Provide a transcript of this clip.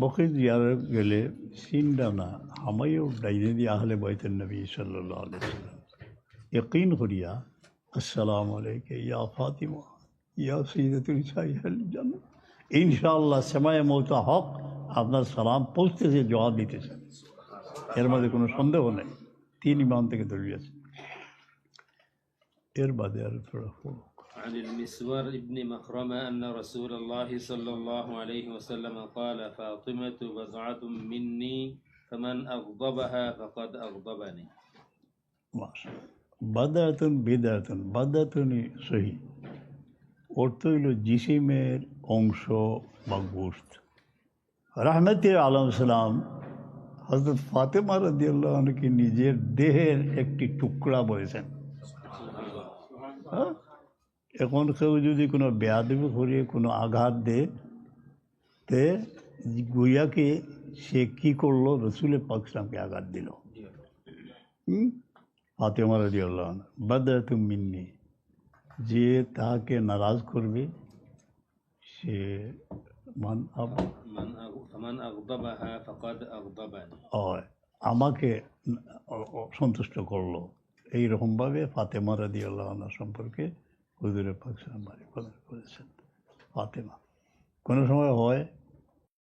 বকে জিয়ারে গেলে সিনটা না হামাইও ডাইনে দিয়ে আহলে বৈতের নবী সাল্লাহ আলাইসাল্লাম ইকিন আসসালামু আলাইকে ইয়া ফাতিমা, ইয়া সৈয়দুল সাইহাল জান্নাত। ইনশাআল্লাহ সেমায় মৌতা হক আপনার সালাম পৌঁছতেছে জবাব দিতেছে এর মধ্যে কোনো সন্দেহ নেই। তিন ইমান থেকে দৌড়িয়েছে এর বাদে আর থোড়া عن المسور بن مخرمة أن رسول الله صلى الله عليه وسلم قال فاطمة بضعة مني فمن أغضبها فقد أغضبني মাসা বাদায়তন বেদায়তন বাদায়তনই সহি অর্থ হইল জিসিমের অংশ বা গোস্ত রাহমতে আলম সালাম হজরত ফাতেমা রদিয়াল্লাহকে নিজের দেহের একটি টুকরা বলেছেন হ্যাঁ? এখন কেউ যদি কোনো বেয়াদবি করে কোনো আঘাত দেয় তে গুইয়াকে সে কি করল? রসুলের পাকিস্তানকে আঘাত দিল। ফাতেমা রাজি আল্লাহ বাদরা তুমি মিন্নি যে তাহাকে নারাজ করবে সে আমাকে সন্তুষ্ট করল। এইরকমভাবে ফাতেমা রাজি আল্লাহ সম্পর্কে হুজুরের পাকসাম বাড়ি করেছেন ফাতেমা। কোনো সময় হয়